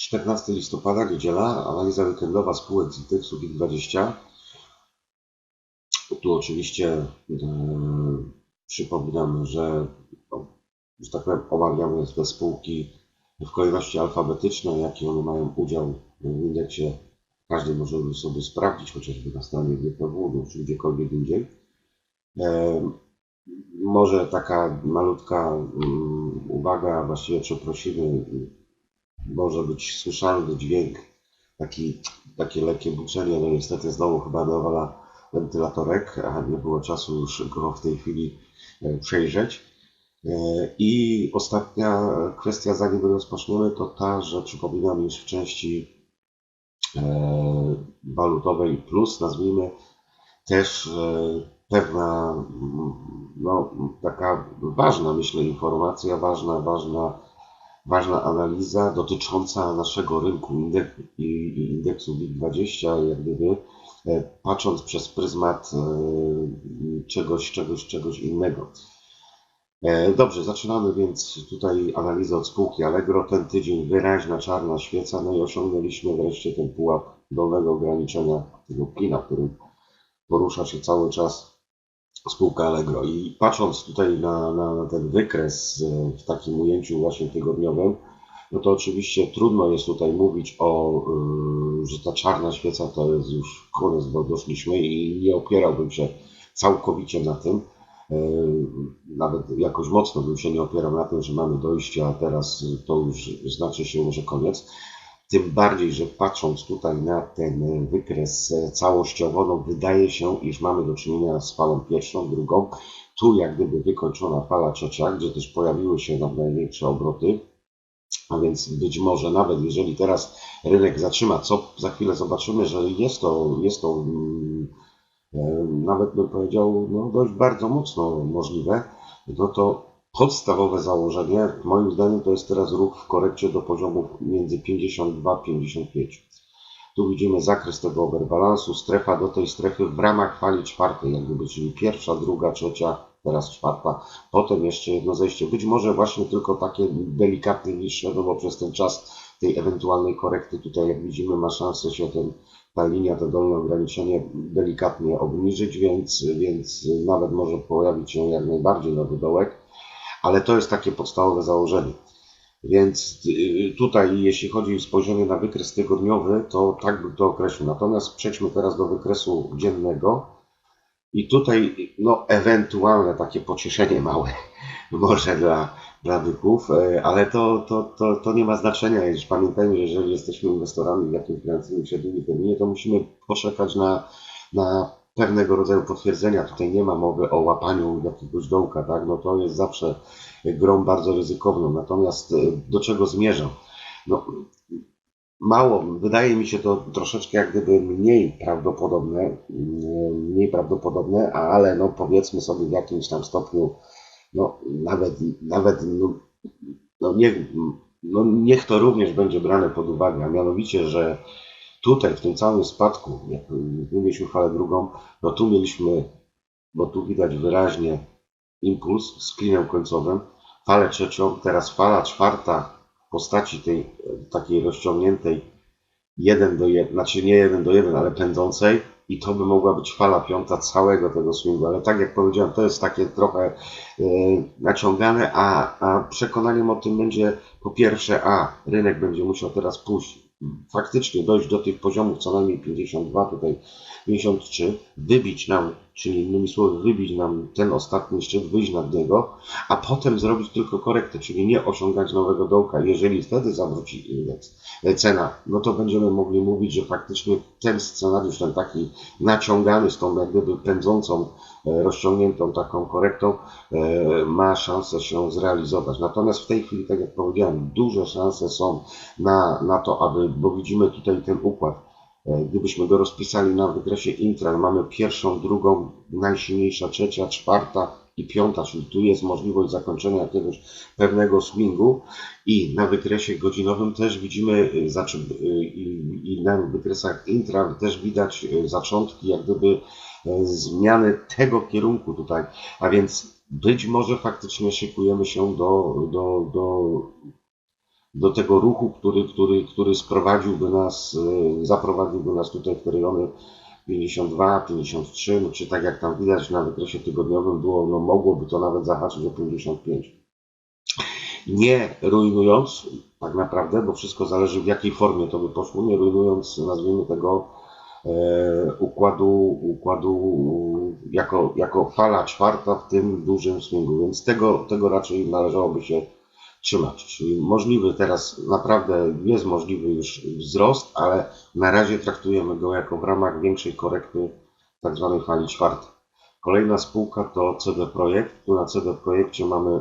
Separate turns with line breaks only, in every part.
14 listopada, niedziela, analiza weekendowa spółek z indeksu WIG20. Tu oczywiście e, przypominam, że, no, że tak powiem, omawiamy te spółki w kolejności alfabetycznej, jaki one mają udział w indeksie. Każdy może sobie sprawdzić, chociażby na stronie GPW, czy gdziekolwiek indziej. E, może taka malutka um, uwaga, właściwie przeprosiny, może być słyszalny dźwięk, taki, takie lekkie buczenie, no niestety znowu chyba nawala wentylatorek, a nie było czasu już go w tej chwili e, przejrzeć. E, I ostatnia kwestia, zanim rozpoczniemy, to ta, że przypominam, iż w części e, walutowej plus, nazwijmy, też pewna, no, taka ważna, myślę, informacja, ważna, ważna, ważna analiza dotycząca naszego rynku indeksu, indeksu WIG20, jak gdyby e, patrząc przez pryzmat e, czegoś, czegoś, czegoś innego. E, dobrze, zaczynamy więc tutaj analizę od spółki Allegro. Ten tydzień wyraźna czarna świeca, no i osiągnęliśmy wreszcie ten pułap dolnego ograniczenia tego pina, którym porusza się cały czas spółka Allegro. I patrząc tutaj na, na, na ten wykres e, w takim ujęciu właśnie tygodniowym, no to oczywiście trudno jest tutaj mówić o, yy, że ta czarna świeca to jest już koniec, bo doszliśmy i nie opierałbym się całkowicie na tym. Yy, nawet jakoś mocno bym się nie opierał na tym, że mamy dojście, a teraz to już znaczy się, że koniec. Tym bardziej, że patrząc tutaj na ten wykres całościowo, no wydaje się, iż mamy do czynienia z falą pierwszą, drugą. Tu jak gdyby wykończona fala trzecia, gdzie też pojawiły się nam największe obroty. A więc być może nawet jeżeli teraz rynek zatrzyma, co za chwilę zobaczymy, że jest to, jest to mm, e, nawet bym powiedział, no dość bardzo mocno możliwe, no to podstawowe założenie, moim zdaniem, to jest teraz ruch w korekcie do poziomów między 52 a 55. Tu widzimy zakres tego overbalansu, strefa do tej strefy w ramach fali czwartej, jak gdyby, czyli pierwsza, druga, trzecia, teraz czwarta, potem jeszcze jedno zejście. Być może właśnie tylko takie delikatnie niższe, no bo przez ten czas tej ewentualnej korekty tutaj, jak widzimy, ma szansę się ten, ta linia, to dolne ograniczenie delikatnie obniżyć, więc, więc nawet może pojawić się jak najbardziej nowy dołek ale to jest takie podstawowe założenie. Więc y, tutaj, jeśli chodzi o spojrzenie na wykres tygodniowy, to tak bym to określił. Natomiast przejdźmy teraz do wykresu dziennego. I tutaj, no, ewentualne takie pocieszenie małe, może dla, dla e, ale to, to, to, to nie ma znaczenia. Pamiętajmy, że jeżeli jesteśmy inwestorami w jakimś finansowanym średnim terminie, to musimy poczekać na, na pewnego rodzaju potwierdzenia. Tutaj nie ma mowy o łapaniu jakiegoś dołka, tak? No to jest zawsze grą bardzo ryzykowną. Natomiast e, do czego zmierzam? No, mało, wydaje mi się to troszeczkę jak gdyby mniej prawdopodobne, mm, mniej prawdopodobne, ale no powiedzmy sobie w jakimś tam stopniu, no nawet, nawet no, no, niech, no niech to również będzie brane pod uwagę, a mianowicie, że Tutaj, w tym całym spadku, jak mieliśmy falę drugą, no tu mieliśmy, bo tu widać wyraźnie impuls z klinem końcowym, falę trzecią, teraz fala czwarta w postaci tej takiej rozciągniętej 1 do 1, znaczy nie 1 do 1, ale pędzącej. I to by mogła być fala piąta całego tego swingu, ale tak jak powiedziałem, to jest takie trochę yy, naciągane, a, a przekonaniem o tym będzie po pierwsze, a rynek będzie musiał teraz pójść faktycznie dojść do tych poziomów co najmniej 52, tutaj 53, wybić nam, czyli innymi słowy, wybić nam ten ostatni szczyt, wyjść nad niego, a potem zrobić tylko korektę, czyli nie osiągać nowego dołka. Jeżeli wtedy zawróci indeks, e, cena, no to będziemy mogli mówić, że faktycznie ten scenariusz, ten taki naciągany z tą jak gdyby pędzącą, e, rozciągniętą taką korektą, e, ma szansę się zrealizować. Natomiast w tej chwili, tak jak powiedziałem, duże szanse są na, na to, aby, bo widzimy tutaj ten układ, gdybyśmy go rozpisali na wykresie intra, mamy pierwszą, drugą, najsilniejsza, trzecia, czwarta i piąta, czyli tu jest możliwość zakończenia jakiegoś pewnego swingu. I na wykresie godzinowym też widzimy, e, znaczy e, i, i na wykresach intra też widać zaczątki jak gdyby zmiany tego kierunku tutaj, a więc być może faktycznie szykujemy się do, do, do do tego ruchu, który, który, który sprowadziłby nas, y, zaprowadziłby nas tutaj w te rejony 52, 53, no czy tak jak tam widać na wykresie tygodniowym było, no mogłoby to nawet zahaczyć o 55. Nie rujnując tak naprawdę, bo wszystko zależy w jakiej formie to by poszło, nie rujnując nazwijmy tego e, układu, układu jako, jako fala czwarta w tym dużym swingu, więc tego, tego raczej należałoby się trzymać. Czyli możliwy teraz, naprawdę jest możliwy już wzrost, ale na razie traktujemy go jako w ramach większej korekty tak zwanej fali czwartej. Kolejna spółka to CD Projekt. Tu na CD Projekcie mamy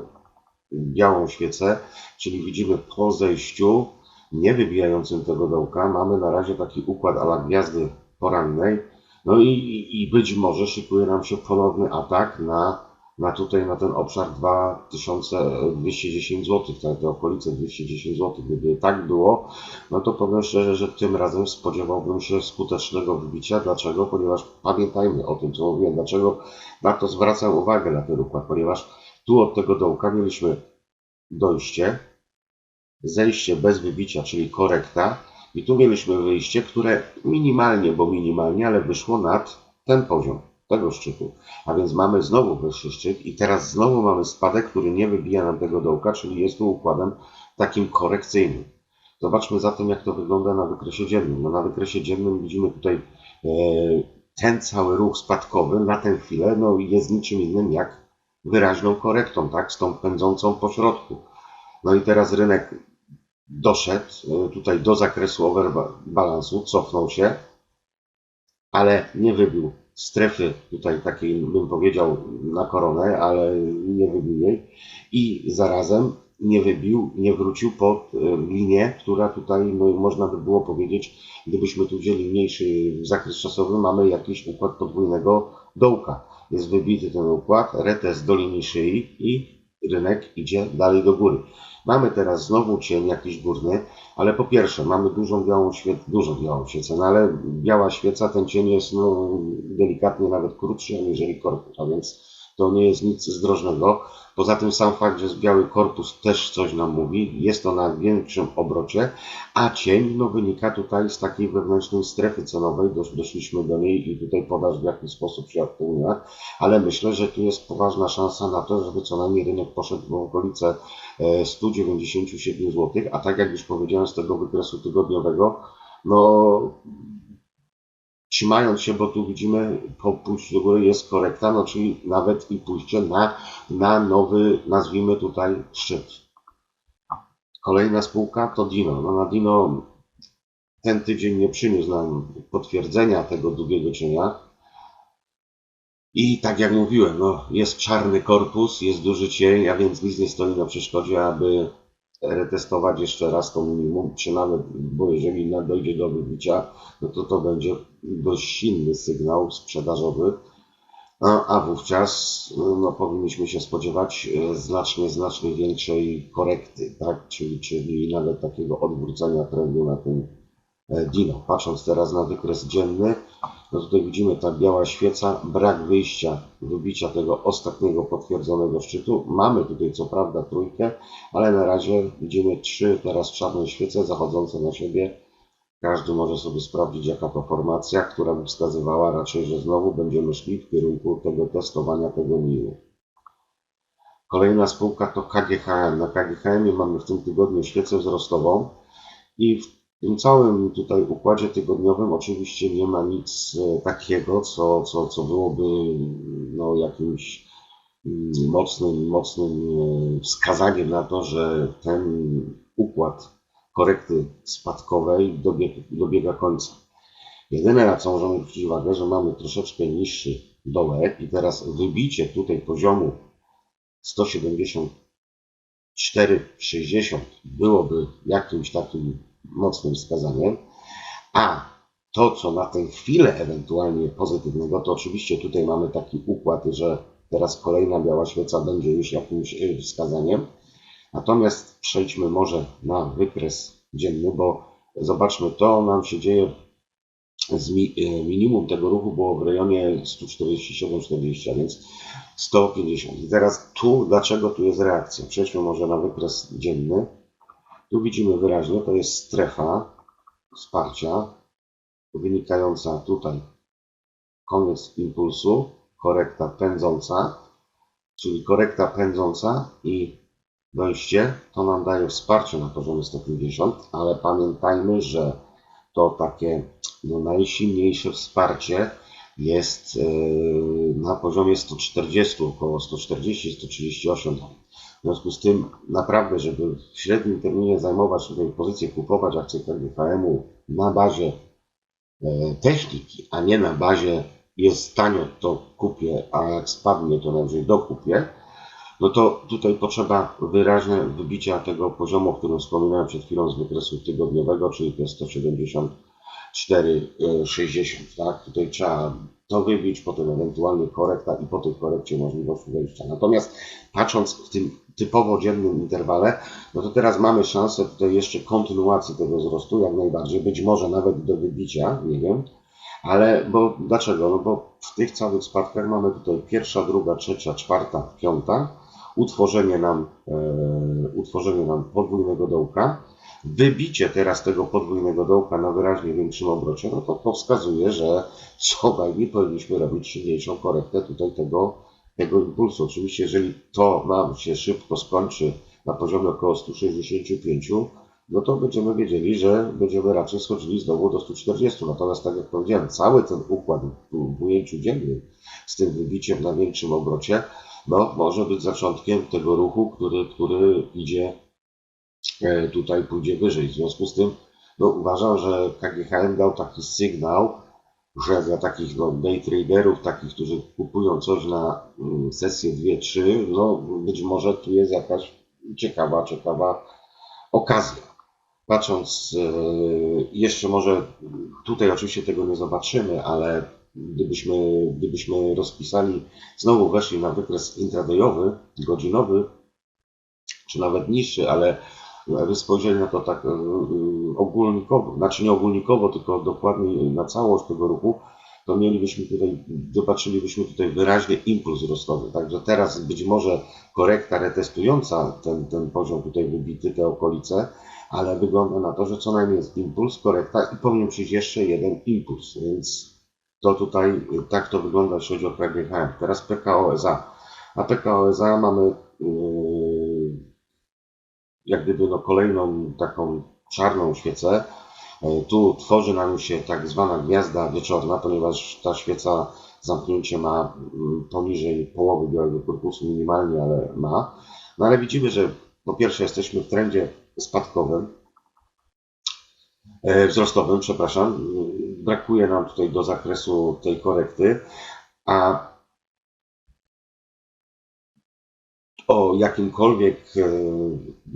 białą świecę, czyli widzimy po zejściu, nie wybijającym tego dołka, mamy na razie taki układ ala gwiazdy porannej. No i, i, być może szykuje nam się ponowny atak na na tutaj na ten obszar 2210 zł, te, te okolice 210 zł. Gdyby tak było, no to powiem szczerze, że tym razem spodziewałbym się skutecznego wybicia. Dlaczego? Ponieważ pamiętajmy o tym, co mówiłem, dlaczego na to zwracam uwagę na ten układ, ponieważ tu od tego dołka mieliśmy dojście, zejście bez wybicia, czyli korekta i tu mieliśmy wyjście, które minimalnie, bo minimalnie, ale wyszło nad ten poziom tego szczytu. A więc mamy znowu wyższy szczyt i teraz znowu mamy spadek, który nie wybija nam tego dołka, czyli jest tu układem takim korekcyjnym. Zobaczmy zatem, jak to wygląda na wykresie dziennym. No, na wykresie dziennym widzimy tutaj e, ten cały ruch spadkowy na tę chwilę no, jest niczym innym jak wyraźną korektą, tak, z tą pędzącą po środku. No i teraz rynek doszedł e, tutaj do zakresu overbalansu, cofnął się, ale nie wybił strefy tutaj takiej, bym powiedział, na koronę, ale nie wybił jej i zarazem nie wybił, nie wrócił pod e, linię, która tutaj no, można by było powiedzieć, gdybyśmy tu wzięli mniejszy zakres czasowy, mamy jakiś układ podwójnego dołka. Jest wybity ten układ, retest do linii szyi i rynek idzie dalej do góry. Mamy teraz znowu cień jakiś górny, ale po pierwsze mamy dużą białą świecę, dużą białą świecę, no ale biała świeca, ten cień jest no, delikatnie nawet krótszy aniżeli korpus, a więc to nie jest nic zdrożnego. Poza tym sam fakt, że jest biały korpus też coś nam mówi, jest to na większym obrocie, a cień no, wynika tutaj z takiej wewnętrznej strefy cenowej, Dosz, doszliśmy do niej i tutaj podaż w jakiś sposób się aktuuje, ale myślę, że tu jest poważna szansa na to, żeby co najmniej rynek poszedł w okolice 197 e, zł, a tak jak już powiedziałem z tego wykresu tygodniowego, no trzymając się, bo tu widzimy po pójściu do góry jest korekta, no czyli nawet i pójście na, na nowy, nazwijmy tutaj szczyt. Kolejna spółka to Dino. No na Dino ten tydzień nie przyniósł nam potwierdzenia tego długiego cienia. I tak jak mówiłem, no, jest czarny korpus, jest duży cień, a więc nic nie stoi na przeszkodzie, aby retestować jeszcze raz to minimum, czy nawet, bo jeżeli dojdzie do wybicia, no to to będzie dość silny sygnał sprzedażowy, a, a wówczas no, powinniśmy się spodziewać e, znacznie, znacznie większej korekty, tak? czyli, czyli nawet takiego odwrócenia trendu na tym e, Dino. Patrząc teraz na wykres dzienny, no tutaj widzimy ta biała świeca, brak wyjścia, wybicia tego ostatniego potwierdzonego szczytu. Mamy tutaj co prawda trójkę, ale na razie widzimy trzy teraz czarne świece zachodzące na siebie. Każdy może sobie sprawdzić jaka to formacja, która by wskazywała raczej, że znowu będziemy szli w kierunku tego testowania tego miłu. Kolejna spółka to KGHM. Na KGHM mamy w tym tygodniu świecę wzrostową i w w tym całym tutaj układzie tygodniowym oczywiście nie ma nic e, takiego, co, co, co byłoby no, jakimś mm, mocnym, mocnym e, wskazaniem na to, że ten układ korekty spadkowej dobiega, dobiega końca. Jedyne na co możemy zwrócić uwagę, że mamy troszeczkę niższy dołek i teraz wybicie tutaj poziomu 174,60 byłoby jakimś takim mocnym wskazaniem. A to, co na tę chwilę ewentualnie pozytywnego, to oczywiście tutaj mamy taki układ, że teraz kolejna biała świeca będzie już jakimś y, wskazaniem. Natomiast przejdźmy może na wykres dzienny, bo zobaczmy, to nam się dzieje z mi, y, minimum tego ruchu było w rejonie 147,40, więc 150. I teraz tu, dlaczego tu jest reakcja? Przejdźmy może na wykres dzienny. Tu widzimy wyraźnie, to jest strefa wsparcia wynikająca tutaj koniec impulsu, korekta pędząca, czyli korekta pędząca i dojście, to nam daje wsparcie na poziomie 150, ale pamiętajmy, że to takie no, najsilniejsze wsparcie jest yy, na poziomie 140, około 140-138. W związku z tym naprawdę, żeby w średnim terminie zajmować tutaj pozycję, kupować akcje KGHM-u na bazie e, techniki, a nie na bazie jest tanio, to kupię, a jak spadnie, to najwyżej dokupię, no to tutaj potrzeba wyraźne wybicia tego poziomu, o którym wspominałem przed chwilą z wykresu tygodniowego, czyli to jest 174,60, tak? Tutaj trzeba to wybić, potem ewentualnie korekta i po tej korekcie możliwość wejścia. Natomiast patrząc w tym typowo dziennym interwale, no to teraz mamy szansę tutaj jeszcze kontynuacji tego wzrostu, jak najbardziej, być może nawet do wybicia, nie wiem, ale bo dlaczego? No bo w tych całych spadkach mamy tutaj pierwsza, druga, trzecia, czwarta, piąta, utworzenie nam, e, utworzenie nam podwójnego dołka, wybicie teraz tego podwójnego dołka na wyraźnie większym obrocie, no to to wskazuje, że co najmniej powinniśmy robić silniejszą korektę tutaj tego, tego impulsu. Oczywiście, jeżeli to nam się szybko skończy na poziomie około 165, no to będziemy wiedzieli, że będziemy raczej schodzili znowu do 140. Natomiast tak jak powiedziałem, cały ten układ w ujęciu dziennym z tym wybiciem na większym obrocie, no może być zaczątkiem tego ruchu, który, który idzie e, tutaj, pójdzie wyżej. W związku z tym no, uważam, że KGHM dał taki sygnał, że dla takich no, day traderów, takich, którzy kupują coś na mm, sesję 2-3, no być może tu jest jakaś ciekawa, ciekawa okazja. Patrząc e, jeszcze może tutaj oczywiście tego nie zobaczymy, ale gdybyśmy, gdybyśmy rozpisali, znowu weszli na wykres intradayowy, godzinowy, czy nawet niższy, ale spojrzeli na to tak e, ogólnikowo, znaczy nie ogólnikowo, tylko dokładnie na całość tego ruchu, to mielibyśmy tutaj, zobaczylibyśmy tutaj wyraźny impuls wzrostowy. Także teraz być może korekta retestująca ten, ten poziom tutaj wybity, te okolice, ale wygląda na to, że co najmniej jest impuls, korekta i powinien przyjść jeszcze jeden impuls, więc to tutaj tak to wygląda, jeśli chodzi o KGHM. Teraz PKO SA. A PKO SA mamy yy, jak gdyby no kolejną taką czarną świecę. Yy, Tu tworzy nam się tak zwana gwiazda wieczorna, ponieważ ta świeca zamknięcie ma yy, poniżej połowy białego korpusu minimalnie, ale ma. No ale widzimy, że po pierwsze jesteśmy w trendzie spadkowym, e, wzrostowym, przepraszam. Brakuje nam tutaj do zakresu tej korekty, a o jakimkolwiek e,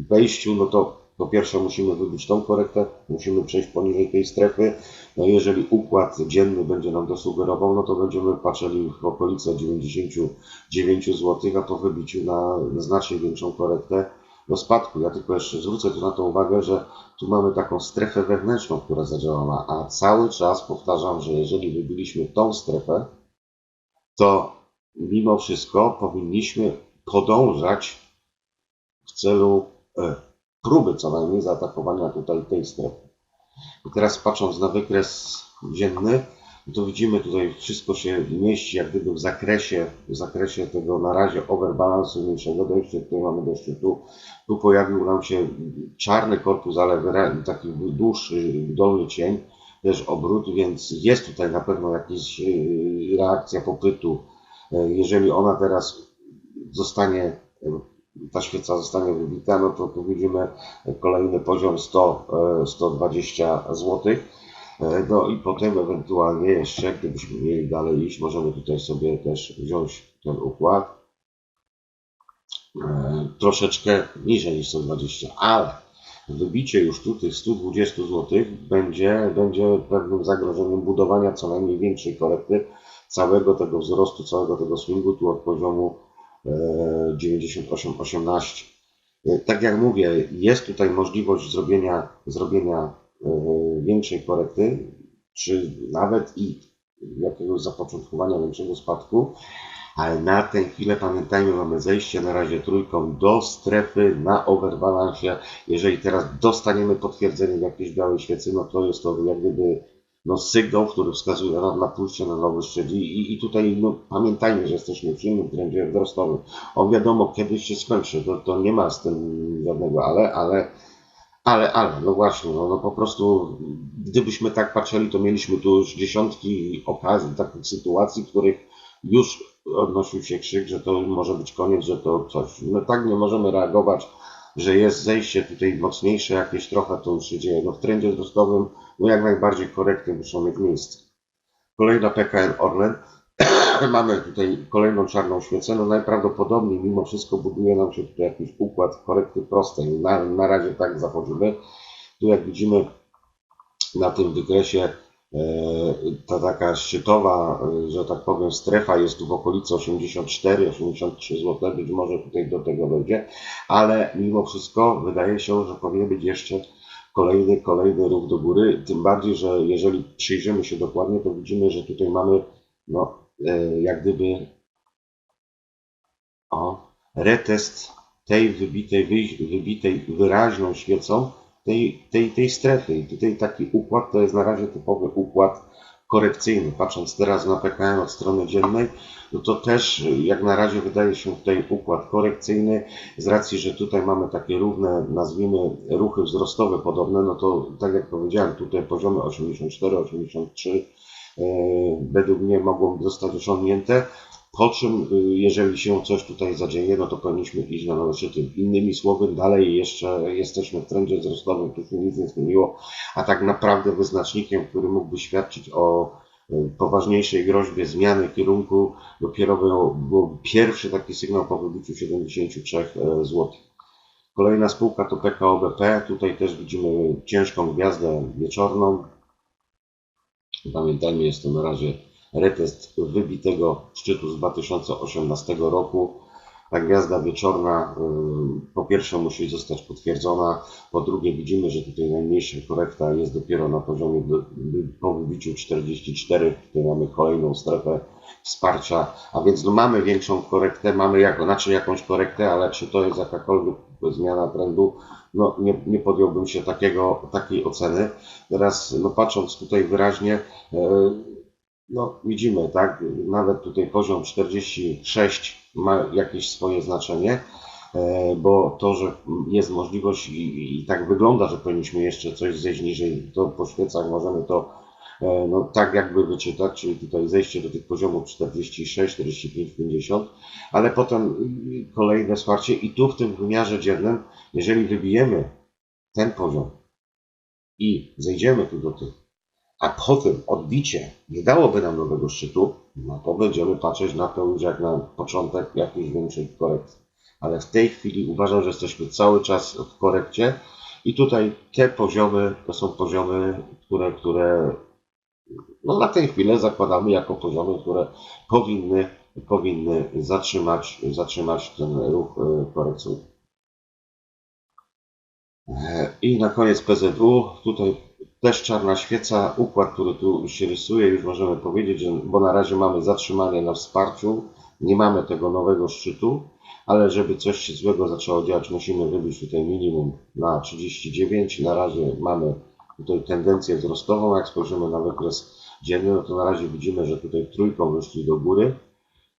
wejściu, no to po pierwsze musimy wybić tą korektę, musimy przejść poniżej tej strefy. No jeżeli układ dzienny będzie nam to sugerował, no to będziemy patrzyli w okolice 99 zł, a po wybiciu na znacznie większą korektę do spadku. Ja tylko jeszcze zwrócę tu na to uwagę, że tu mamy taką strefę wewnętrzną, która zadziałała, a cały czas powtarzam, że jeżeli wybiliśmy tą strefę, to mimo wszystko powinniśmy podążać w celu e, próby co najmniej zaatakowania tutaj tej strefy. I teraz patrząc na wykres dzienny, to widzimy tutaj wszystko się mieści jak gdyby w zakresie, w zakresie tego na razie overbalansu mniejszego dojścia. Tutaj mamy do szczytu. Tu pojawił nam się czarny korpus, ale taki dłuższy dolny cień, też obrót, więc jest tutaj na pewno jakaś e, reakcja popytu. E, Jeżeli ona teraz zostanie, ta świeca zostanie wybita, no to tu widzimy kolejny poziom 100, e, 120 zł. E, No i potem ewentualnie jeszcze, gdybyśmy mieli dalej iść, możemy tutaj sobie też wziąć ten układ e, troszeczkę niżej niż 120, ale wybicie już tu tych 120 zł będzie, będzie pewnym zagrożeniem budowania co najmniej większej korekty całego tego wzrostu, całego tego swingu tu od poziomu e, 98-18. E, Tak jak mówię, jest tutaj możliwość zrobienia, zrobienia e, większej korekty, czy nawet i jakiegoś zapoczątkowania większego spadku, ale na tę chwilę pamiętajmy, mamy zejście na razie trójką do strefy na overbalansie. Jeżeli teraz dostaniemy potwierdzenie w jakiejś białej świecy, no to jest to jak gdyby no, sygnał, który wskazuje na, pójście na nowy szczyt. I, i, tutaj no, pamiętajmy, że jesteśmy w silnym trendzie wzrostowym. On wiadomo, kiedyś się skończy, to, to nie ma z tym żadnego ale, ale ale, ale, no właśnie, no, no po prostu, gdybyśmy tak patrzyli, to mieliśmy tu już dziesiątki okazji, takich sytuacji, których już odnosił się krzyk, że to może być koniec, że to coś. No tak nie możemy reagować, że jest zejście tutaj mocniejsze jakieś trochę, to już się dzieje. No w trendzie wzrostowym, no jak najbardziej korekty muszą mieć miejsce. Kolejna PKN Orlen. Mamy tutaj kolejną czarną świecę. No najprawdopodobniej mimo wszystko buduje nam się tutaj jakiś układ korekty prostej. Na, na razie tak zachodzimy. Tu jak widzimy na tym wykresie e, ta taka szczytowa, e, że tak powiem, strefa jest tu w okolicy 84-83 zł, być może tutaj do tego dojdzie, ale mimo wszystko wydaje się, że powinien być jeszcze kolejny, kolejny ruch do góry, tym bardziej, że jeżeli przyjrzymy się dokładnie, to widzimy, że tutaj mamy no, jak gdyby o, retest tej wybitej, wybitej wyraźną świecą tej, tej, tej strefy. I tutaj taki układ to jest na razie typowy układ korekcyjny. Patrząc teraz na PKN od strony dziennej, no to też jak na razie wydaje się tutaj układ korekcyjny. Z racji, że tutaj mamy takie równe, nazwijmy, ruchy wzrostowe podobne, no to tak jak powiedziałem, tutaj poziomy 84, 83 e, według mnie mogą zostać osiągnięte. Po czym, y, jeżeli się coś tutaj zadzieje, no to powinniśmy iść na nowe szczyty. Innymi słowy, dalej jeszcze jesteśmy w trendzie wzrostowym, tu się nic nie zmieniło, a tak naprawdę wyznacznikiem, który mógłby świadczyć o y, poważniejszej groźbie zmiany kierunku, dopiero był, był pierwszy taki sygnał po wybiciu 73 zł. Kolejna spółka to PKO BP. Tutaj też widzimy ciężką gwiazdę wieczorną. Pamiętajmy, jest to na razie retest wybitego szczytu z 2018 roku. Ta gwiazda wieczorna y, po pierwsze musi zostać potwierdzona, po drugie widzimy, że tutaj najmniejsza korekta jest dopiero na poziomie do, po wybiciu 44, tutaj mamy kolejną strefę wsparcia, a więc no mamy większą korektę, mamy jako, znaczy jakąś korektę, ale czy to jest jakakolwiek zmiana trendu, no nie, nie podjąłbym się takiego, takiej oceny. Teraz no patrząc tutaj wyraźnie, e, no widzimy, tak, nawet tutaj poziom 46 ma jakieś swoje znaczenie, e, bo to, że jest możliwość i, i tak wygląda, że powinniśmy jeszcze coś zejść niżej, to po świecach możemy to no, tak jakby wyczytać, czyli tutaj zejście do tych poziomów 46, 45, 50, ale potem kolejne wsparcie i tu w tym wymiarze dziennym, jeżeli wybijemy ten poziom i zejdziemy tu do tych a potem odbicie nie dałoby nam nowego szczytu, no to będziemy patrzeć na to już jak na początek jakiejś większej korekty. Ale w tej chwili uważam, że jesteśmy cały czas w korekcie i tutaj te poziomy to są poziomy, które, które no na tę chwilę zakładamy jako poziomy, które powinny, powinny zatrzymać, zatrzymać ten ruch e, korekcyjny. E, I na koniec PZU. Tutaj też czarna świeca, układ, który tu się rysuje, już możemy powiedzieć, że, bo na razie mamy zatrzymanie na wsparciu, nie mamy tego nowego szczytu, ale żeby coś się złego zaczęło dziać, musimy wybić tutaj minimum na 39. Na razie mamy tutaj tendencję wzrostową, jak spojrzymy na wykres dzienny, no to na razie widzimy, że tutaj trójką wyszli do góry.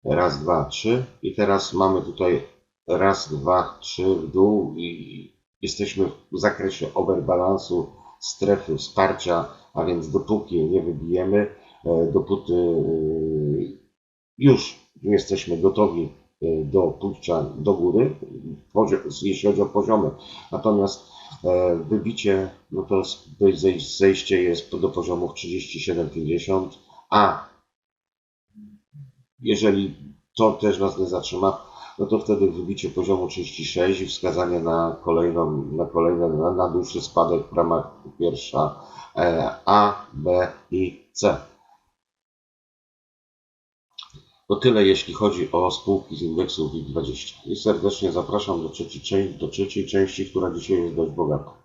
Raz, dwa, trzy i teraz mamy tutaj raz, dwa, trzy w dół i jesteśmy w zakresie overbalansu strefy wsparcia, a więc dopóki nie wybijemy, e, dopóty e, już jesteśmy gotowi e, do pójścia do góry, jeśli chodzi o poziomy. Natomiast wybicie, no to zejście jest do poziomów 37,50, a jeżeli to też nas nie zatrzyma, no to wtedy wybicie poziomu 36 i wskazanie na kolejną, na kolejny, na, na dłuższy spadek w ramach pierwsza e, A, B i C. To tyle, jeśli chodzi o spółki z indeksu WIG20. I serdecznie zapraszam do trzeciej, do trzeciej części, która dzisiaj jest dość bogata.